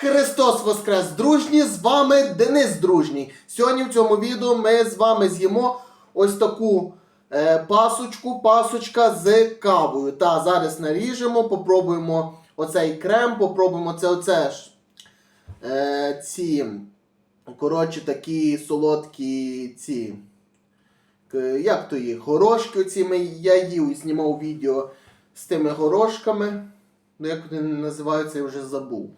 Христос Воскрес, дружні! З вами Денис Дружній. Сьогодні в цьому відео ми з вами з'їмо ось таку е, пасочку, пасочка з кавою. Та зараз наріжемо, попробуємо оцей крем, попробуємо це оце ж. Е, ці, коротше, такі солодкі ці. Як то їх? Горошки оці ми, я їв, знімав відео з тими горошками. Ну, як вони називаються, я вже забув.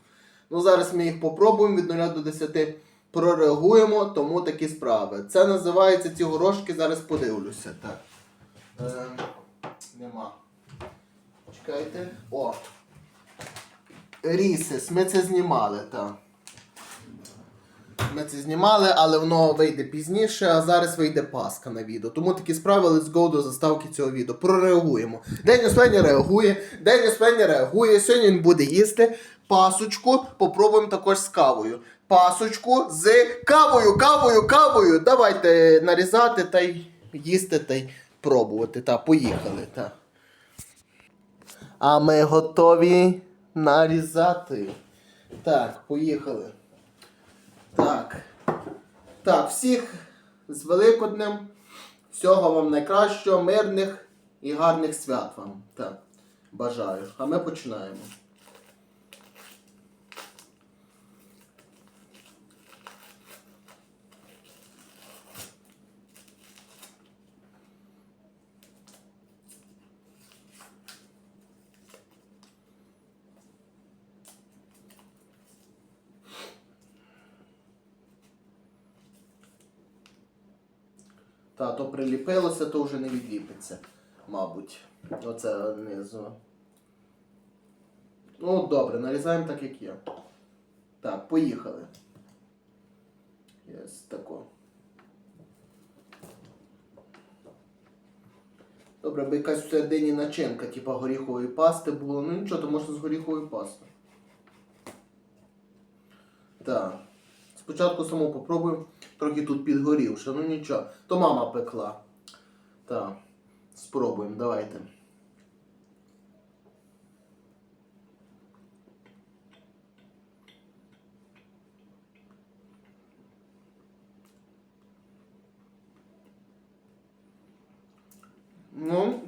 Ну, зараз ми їх попробуємо від 0 до 10 прореагуємо, тому такі справи. Це називається ці горошки, зараз подивлюся. Так. Е, нема. Чекайте. О. Рісес, ми це знімали, так. Ми це знімали, але воно вийде пізніше, а зараз вийде Пасха на відео. Тому такі справи, let's go до заставки цього відео. Прореагуємо. День Успення реагує, День Успення реагує. Сьогодні він буде їсти пасочку. Попробуємо також з кавою. Пасочку з кавою, кавою, кавою. Давайте нарізати та й їсти та й пробувати. Та, поїхали. Та. А ми готові нарізати. Так, поїхали. Так. Так, всіх з Великоднем. Всього вам найкращого, мирних і гарних свят вам. Так, бажаю. А ми починаємо. Та, то приліпилося, то вже не відліпиться, мабуть. Оце знизу. Ну, добре, нарізаємо так, як є. Так, поїхали. Єс, тако. Добре, би якась всередині начинка, типа горіхової пасти була. Ну нічого, то можна з горіхової пасти. Так. Спочатку саму попробую. Трохи тут підгорівши, ну нічого. То мама пекла. Так. Спробуємо, давайте. Ну,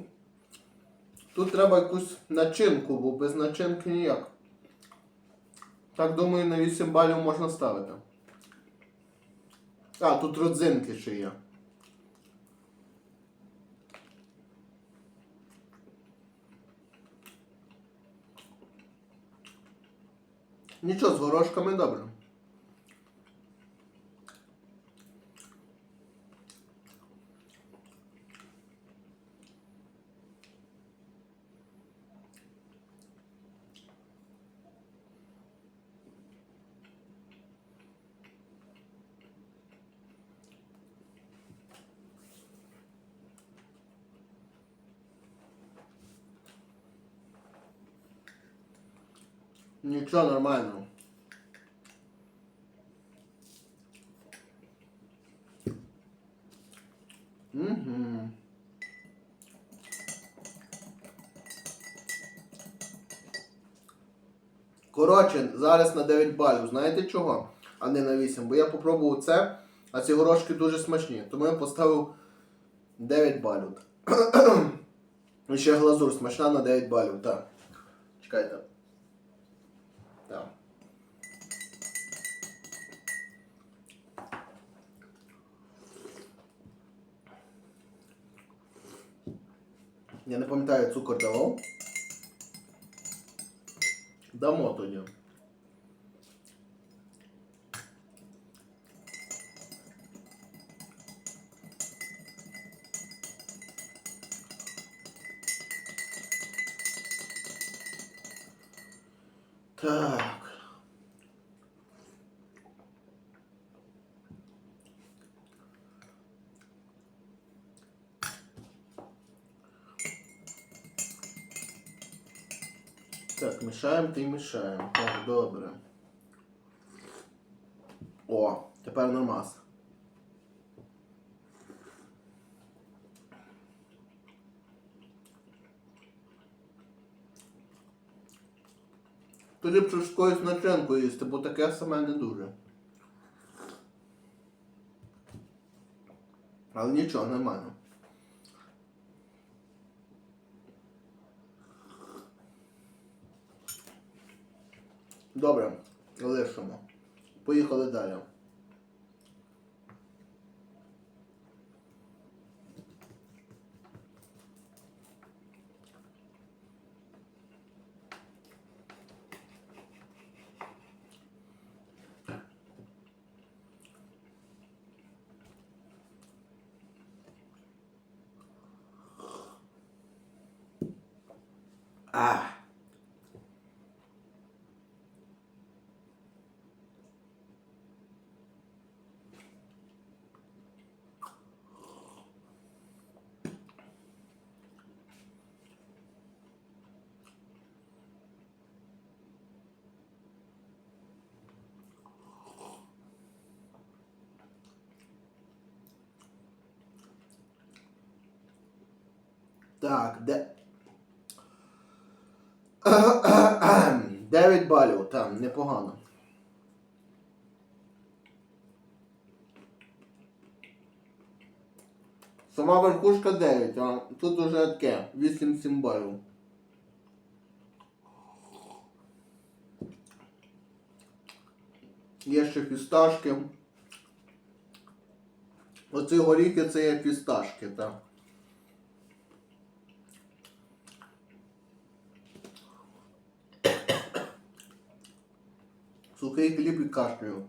тут треба якусь начинку, бо без начинки ніяк. Так думаю, на 8 балів можна ставити. А, тут родзинки ще є. Нічого, з горошками добре. Нічого нормально. Угу. Коротше, зараз на 9 балів. Знаєте чого? А не на 8. Бо я попробував це, а ці горошки дуже смачні. Тому я поставив 9 балів. І ще глазур смачна на 9 балів. Так. Чекайте. Я не пам'ятаю, цукор давав. Дамо тоді. Так, мішаємо та й мішаємо. Так, добре. О, тепер нормас. То ліпше з якоюсь начинкою їсти, бо таке саме не дуже. Але нічого, нормально. Добре, лишимо. Поїхали далі. А. Так, де. 9 балів, там, непогано. Сама верхушка 9, а тут уже таке 8-7 балів. Є ще фісташки. Оці горіхи це є фісташки, так. Сухий хліб і кашлю.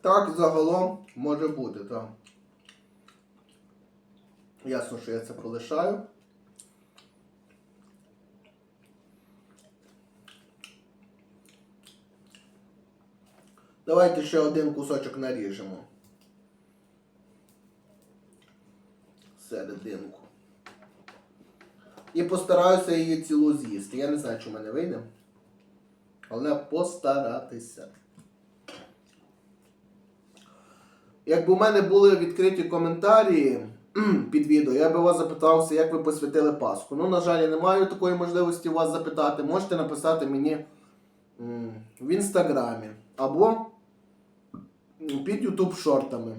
Так, загалом може бути, так. Ясно, що я це полишаю. Давайте ще один кусочок наріжемо. Серединку. І постараюся її цілу з'їсти. Я не знаю, чи в мене вийде. Але постаратися. Якби у мене були відкриті коментарі під відео, я би вас запитався, як ви посвятили Пасху. Ну, на жаль, я не маю такої можливості вас запитати. Можете написати мені в інстаграмі або під YouTube шортами.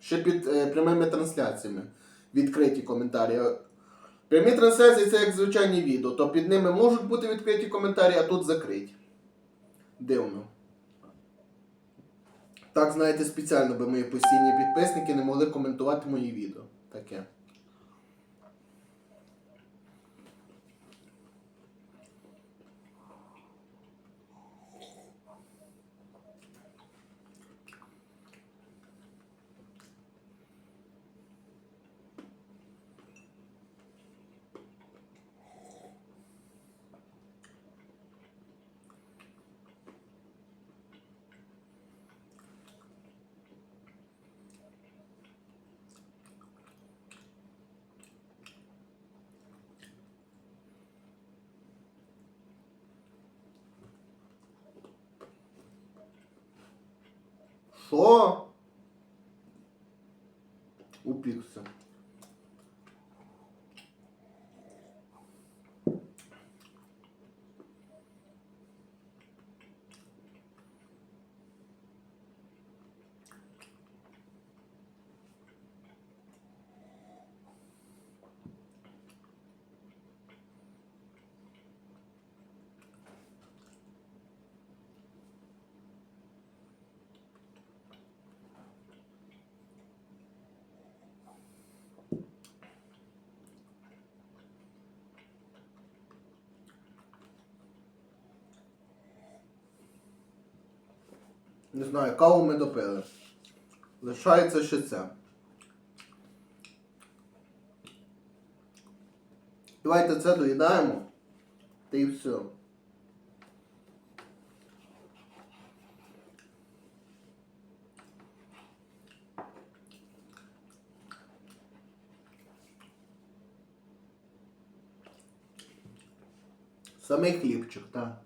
Ще під е, прямими трансляціями. Відкриті коментарі. Прямі трансляції це як звичайні відео, то під ними можуть бути відкриті коментарі, а тут закриті. Дивно. Так, знаєте, спеціально би мої постійні підписники не могли коментувати мої відео. Таке. Що? Упікся. Не знаю, каву ми допили. Лишається ще це. Давайте це доїдаємо та і все. Самий хлібчик, так.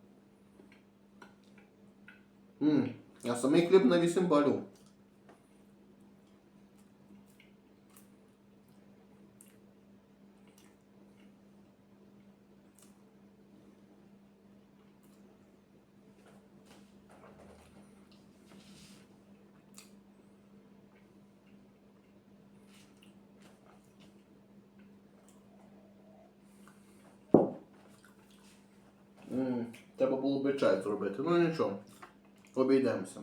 Ммм а самий хліб на 8 балів. Треба було би чай зробити. Ну нічого. Обійдемося.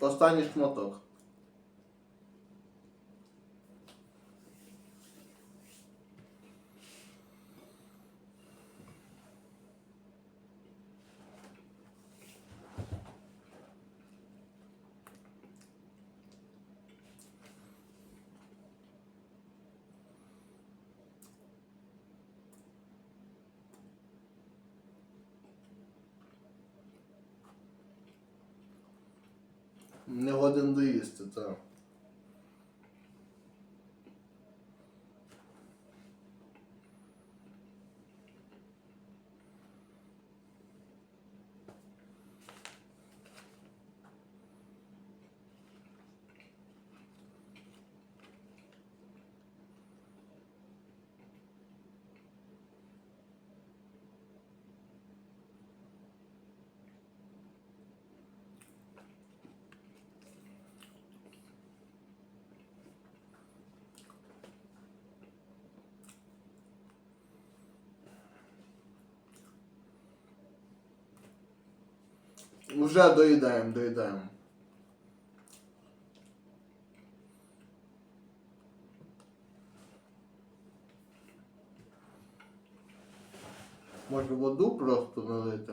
Останній шматок. Не годен доїсти, так. Вже доїдаємо, доїдаємо. Може воду просто налити.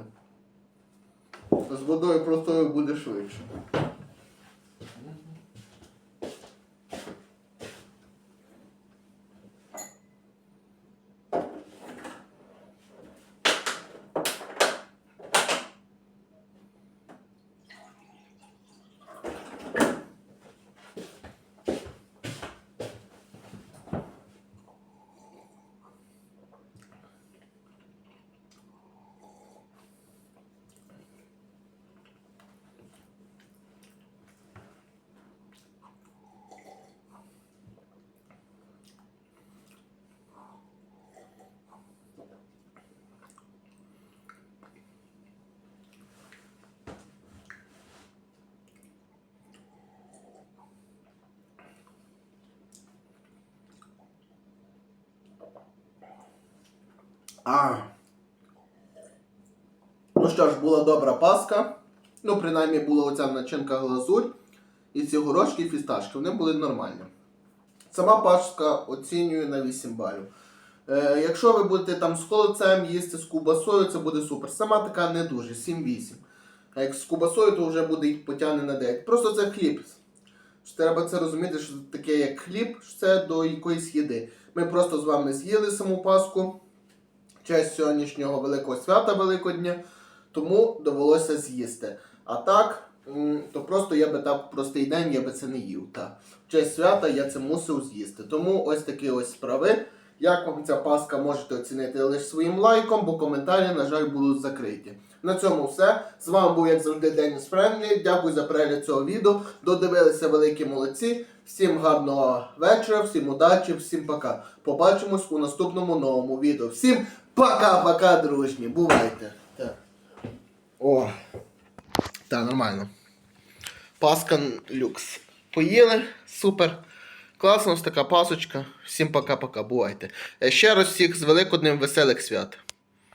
З водою простою буде швидше. А. Ну що ж, була добра паска. Ну, принаймні була оця начинка глазурь. І ці горошки і фісташки, вони були нормальні. Сама паска оцінюю на 8 балів. Е, якщо ви будете там з холодцем їсти з кубасою, це буде супер. Сама така не дуже, 7-8. А як з кубасою, то вже буде їх потягне на 9. Просто це хліб. Що Треба це розуміти, що таке як хліб, що це до якоїсь їди. Ми просто з вами з'їли саму паску честь сьогоднішнього великого свята Великодня, тому довелося з'їсти. А так, то просто я би так простий день я би це не їв. Та. В честь свята я це мусив з'їсти. Тому ось такі ось справи. Як вам ця паска можете оцінити лише своїм лайком, бо коментарі, на жаль, будуть закриті. На цьому все. З вами був, як завжди, Деніс Френлі. Дякую за перегляд цього відео. Додивилися великі молодці. Всім гарного вечора, всім удачі, всім пока. Побачимось у наступному новому відео. Всім пока-пока, дружні. Бувайте. Так. О. Так, нормально. Паска люкс. Поїли, супер. Класна ось така пасочка. Всім пока-пока, бувайте. Е, Ще раз всіх з Великоднем веселих свят.